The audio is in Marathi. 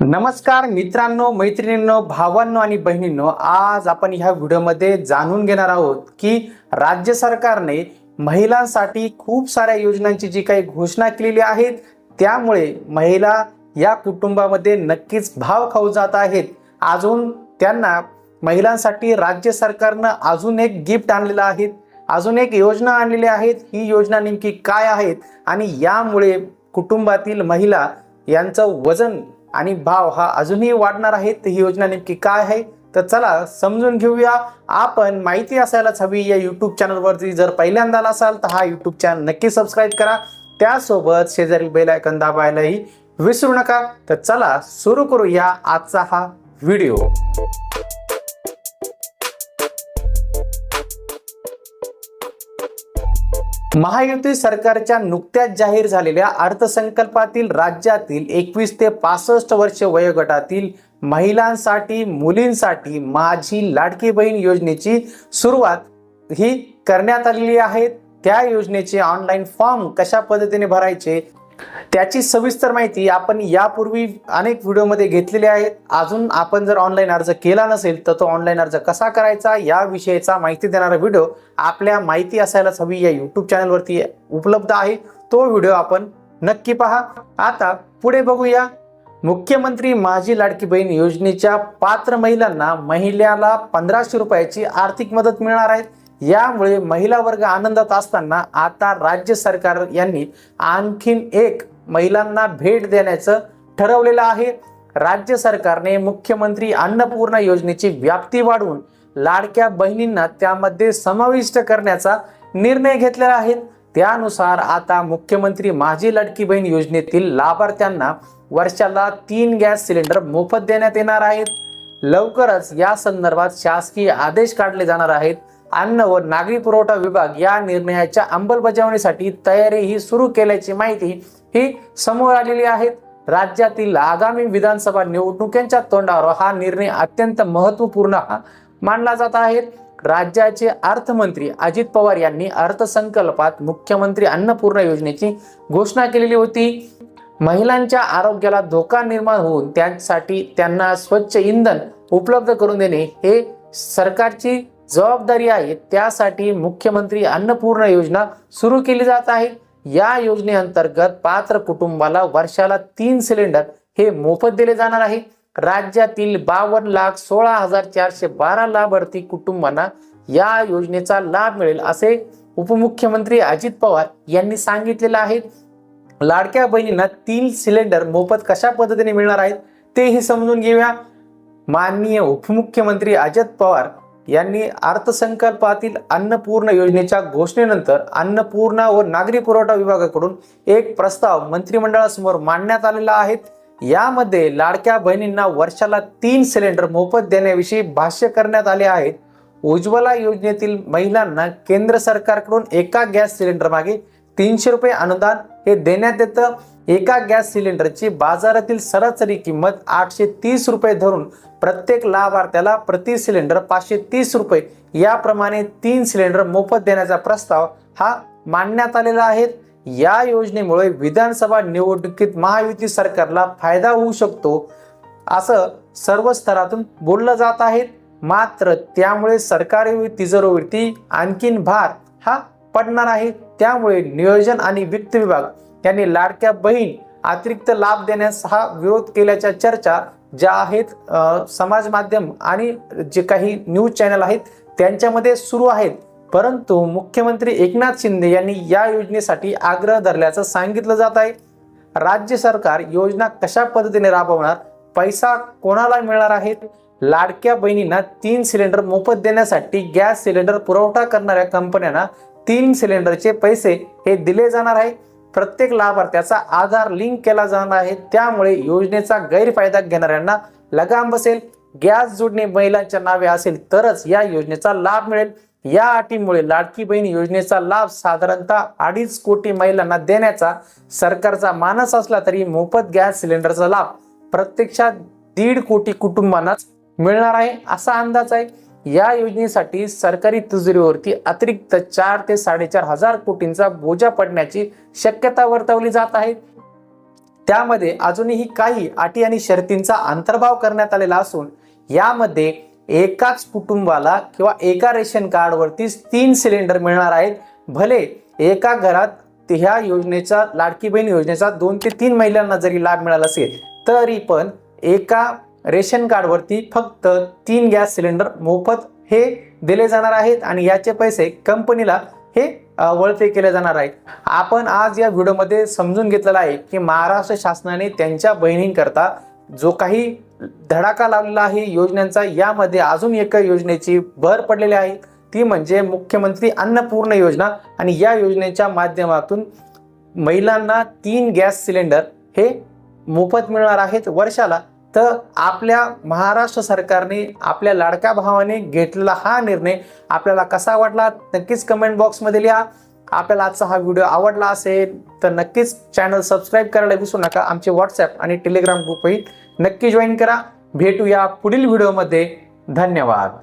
नमस्कार मित्रांनो मैत्रिणींनो भावांनो आणि बहिणींनो आज आपण ह्या व्हिडिओमध्ये जाणून घेणार आहोत की राज्य सरकारने महिलांसाठी खूप साऱ्या योजनांची जी काही घोषणा केलेली आहेत त्यामुळे महिला या कुटुंबामध्ये नक्कीच भाव खाऊ जात आहेत. अजून त्यांना महिलांसाठी राज्य सरकारनं अजून एक गिफ्ट आणलेलं आहे. अजून एक योजना आणलेली आहेत ही योजना नेमकी काय आहेत आणि यामुळे कुटुंबातील महिला यांचं वजन आणि भाव हा अजूनही वाढणार आहे. तर ही योजना नेमकी काय आहे? तर चला समजून घेऊया. आपण माहिती असायलाच हवी या यूट्यूब चॅनलवरती जर पहिल्यांदा आला असाल तर हा यूट्यूब चॅनल नक्की सबस्क्राईब करा. त्यासोबत शेजारी बेल आयकन दाबायलाही विसरू नका. तर चला सुरू करूया आजचा हा व्हिडिओ महायुती सरकारच्या नुकत्याच जाहीर झालेल्या अर्थसंकल्पातील राज्यातील एकवीस ते पासष्ट वर्ष वयोगटातील महिलांसाठी मुलींसाठी माझी लाडकी बहीण योजनेची सुरुवात ही करण्यात आलेली आहे. त्या योजनेचे ऑनलाईन फॉर्म कशा पद्धतीने भरायचे? त्याची सविस्तर माहिती आपण यापूर्वी अनेक व्हिडिओमध्ये घेतलेली आहे. अजून आपण जर ऑनलाईन अर्ज केला नसेल तर तो ऑनलाईन अर्ज कसा करायचा याविषयीचा माहिती देणारा व्हिडिओ आपल्या माहिती असायलाच हवी या यूट्यूब चॅनलवरती उपलब्ध आहे. तो व्हिडिओ आपण नक्की पहा. आता पुढे बघूया. मुख्यमंत्री माझी लाडकी बहीण योजनेच्या पात्र महिलांना महिन्याला पंधराशे रुपयाची आर्थिक मदत मिळणार आहे. यामुळे महिला वर्ग आनंदात असताना आता राज्य सरकार यांनी आणखीन एक महिलांना भेट देण्याचं ठरवलेलं आहे. राज्य सरकारने मुख्यमंत्री अन्नपूर्णा योजनेची व्याप्ती वाढवून लाडक्या बहिणींना त्यामध्ये समाविष्ट करण्याचा निर्णय घेतलेला आहे. त्यानुसार आता मुख्यमंत्री माझी लाडकी बहीण योजनेतील लाभार्थ्यांना वर्षाला तीन गॅस सिलेंडर मोफत देण्यात येणार आहेत. लवकरच या संदर्भात शासकीय आदेश काढले जाणार आहेत. अन्न व नागरी पुरवठा विभाग या निर्णयाच्या अंमलबजावणीसाठी तयारी ही सुरू केल्याची माहिती ही समोर आलेली आहे. राज्यातील आगामी विधानसभा निवडणुकांच्या तोंडावर हा निर्णय अत्यंत महत्त्वपूर्ण मानला जात आहे. राज्याचे अर्थमंत्री अजित पवार यांनी अर्थसंकल्पात मुख्यमंत्री अन्नपूर्णा योजनेची घोषणा केलेली होती. महिलांच्या आरोग्याला धोका निर्माण होऊन त्यासाठी त्यांना स्वच्छ इंधन उपलब्ध करून देणे हे सरकारची जबाबदारी आहे त्यासाठी मुख्यमंत्री अन्नपूर्णा योजना सुरू केली जात आहे. या योजनेअंतर्गत पात्र कुटुंबाला वर्षाला तीन सिलेंडर हे मोफत दिले जाणार आहे. राज्यातील बावन्न लाख सोळा हजार चारशे बारा लाभार्थी कुटुंबांना या योजनेचा लाभ मिळेल असे उपमुख्यमंत्री अजित पवार यांनी सांगितलेलं आहे. लाडक्या बहिणींना तीन सिलेंडर मोफत कशा पद्धतीने मिळणार आहेत तेही समजून घेऊया. माननीय उपमुख्यमंत्री अजित पवार यांनी अर्थसंकल्पातील अन्नपूर्ण योजनेच्या घोषणेनंतर अन्नपूर्णा व नागरी पुरवठा विभागाकडून एक प्रस्ताव मंत्रिमंडळासमोर मांडण्यात आलेला आहे. यामध्ये लाडक्या बहिणींना वर्षाला तीन सिलेंडर मोफत देण्याविषयी भाष्य करण्यात आले आहेत उज्ज्वला योजनेतील महिलांना केंद्र सरकारकडून एका गॅस सिलेंडर मागे तीनशे रुपये अनुदान हे देण्यात येतं. एका गॅस सिलेंडरची बाजारातील सरासरी किंमत आठशे तीस रुपये धरून प्रत्येक लाभार्थ्याला प्रति सिलेंडर पाचशे तीस रुपये. याप्रमाणे तीन सिलेंडर मोफत देण्याचा प्रस्ताव हा मांडण्यात आलेला आहे. या योजनेमुळे विधानसभा निवडणुकीत महायुती सरकारला फायदा होऊ शकतो असं सर्व स्तरातून बोललं जात आहे. मात्र त्यामुळे सरकारी तिजोरीवरती आणखीन भार हा पडणार आहे. त्यामुळे नियोजन आणि वित्त विभाग यांनी लाडक्या बहीण अतिरिक्त लाभ देण्यास हा विरोध केल्याच्या चर्चा ज्या आहेत समाज माध्यम आणि जे काही न्यूज चॅनल आहेत त्यांच्यामध्ये सुरू आहेत. परंतु मुख्यमंत्री एकनाथ शिंदे यांनी या योजनेसाठी आग्रह धरल्याचं सांगितलं जात आहे. राज्य सरकार योजना कशा पद्धतीने राबवणार पैसा कोणाला मिळणार आहेत? लाडक्या बहिणींना तीन सिलेंडर मोफत देण्यासाठी गॅस सिलेंडर पुरवठा करणाऱ्या कंपन्यांना तीन सिलेंडरचे पैसे हे दिले जाणार आहे. प्रत्येक लाभार्थ्याचा आधार लिंक केला जाणार आहे. त्यामुळे योजनेचा गैरफायदा घेणाऱ्यांना लगाम बसेल. गॅस जोडणे महिलांच्या नावे असेल तरच या योजनेचा लाभ मिळेल. या अटीमुळे लाडकी बहीण योजनेचा लाभ साधारणतः अडीच कोटी महिलांना देण्याचा सरकारचा मानस असला तरी मोफत गॅस सिलेंडरचा लाभ प्रत्यक्षात दीड कोटी कुटुंबांनाच मिळणार आहे असा अंदाज आहे. या योजनेसाठी सरकारी तिजोरीवरती अतिरिक्त चार ते साडेचार हजार कोटींचा बोजा पडण्याची शक्यता वर्तवली जात आहे. त्यामध्ये अजूनही काही अटी आणि शर्तींचा अंतर्भाव करण्यात आलेला असून यामध्ये एकाच कुटुंबाला किंवा एका रेशन कार्डवरतीच तीन सिलेंडर मिळणार आहेत. भले एका घरात ह्या योजनेचा लाडकी बहीण योजनेचा दोन ते तीन महिलांना जरी लाभ मिळाला असेल तरी पण एका रेशन कार्डवरती फक्त तीन गॅस सिलेंडर मोफत हे दिले जाणार आहेत आणि याचे पैसे कंपनीला हे वळते केले जाणार आहेत. आपण आज या व्हिडिओमध्ये समजून घेतलेलं आहे की महाराष्ट्र शासनाने त्यांच्या बहिणींकरता जो काही धडाका लावलेला आहे योजनांचा यामध्ये अजून एका योजनेची भर पडलेली आहे. ती म्हणजे मुख्यमंत्री अन्नपूर्ण योजना आणि या योजनेच्या माध्यमातून महिलांना तीन गॅस सिलेंडर हे मोफत मिळणार आहेत. वर्षाला तर आपल्या महाराष्ट्र सरकारने आपल्या लाडक्या भावाने घेतलेला हा निर्णय आपल्याला कसा वाटला? नक्कीच कमेंट बॉक्समध्ये लिहा. आपल्याला आजचा हा व्हिडिओ आवडला असेल तर नक्कीच चॅनल सबस्क्राईब करायला विसरू नका. आमचे व्हॉट्सॲप आणि टेलिग्राम ग्रुपही नक्की जॉईन करा. भेटूया पुढील व्हिडिओमध्ये धन्यवाद.